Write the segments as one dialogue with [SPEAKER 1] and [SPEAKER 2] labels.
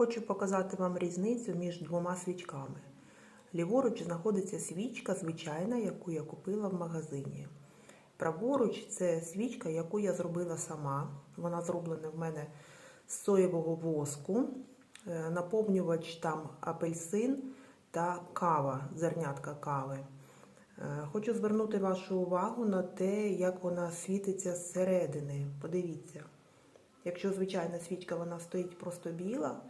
[SPEAKER 1] Хочу показати вам різницю між двома свічками. Ліворуч знаходиться свічка звичайна, яку я купила в магазині. Праворуч це свічка, яку я зробила сама. Вона зроблена в мене з соєвого воску, Е, наповнювач там апельсин та кава, зернятка кави. Е, Хочу звернути вашу увагу на те, як вона світиться зсередини. Подивіться. Якщо звичайна свічка вона стоїть просто біла,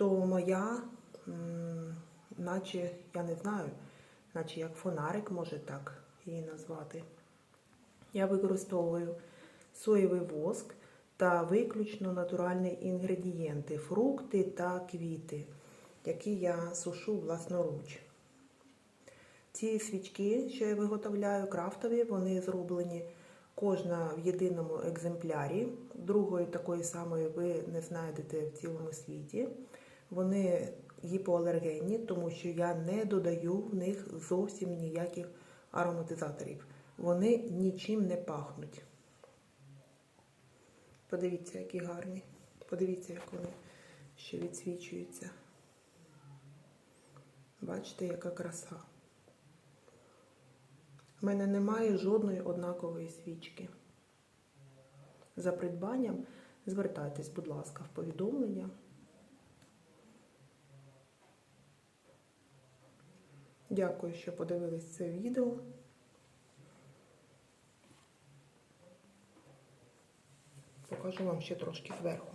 [SPEAKER 1] то моя, наче, я не знаю, наче як фонарик, може так її назвати. Я використовую соєвий воск та виключно натуральні інгредієнти, фрукти та квіти, які я сушу власноруч. Ці свічки, що я виготовляю, крафтові, вони зроблені кожна в єдиному екземплярі. Другої такої самої ви не знайдете в цілому світі. Вони гіпоалергенні, тому що я не додаю в них зовсім ніяких ароматизаторів. Вони нічим не пахнуть. Подивіться, які гарні. Подивіться, як вони ще відсвічуються. Бачите, яка краса. У мене немає жодної однакової свічки. За придбанням звертайтесь, будь ласка, в повідомлення. Дякую, що подивились це відео. Покажу вам ще трошки зверху.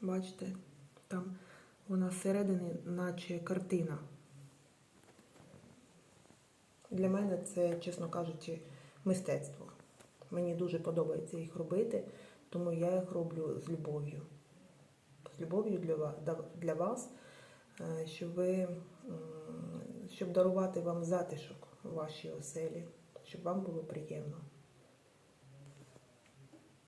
[SPEAKER 1] Бачите, там вона зсередини, наче картина. Для мене це, чесно кажучи, мистецтво. Мені дуже подобається їх робити, тому я їх роблю з любов'ю. З любов'ю для вас, щоб, ви, щоб дарувати вам затишок у вашій оселі, щоб вам було приємно.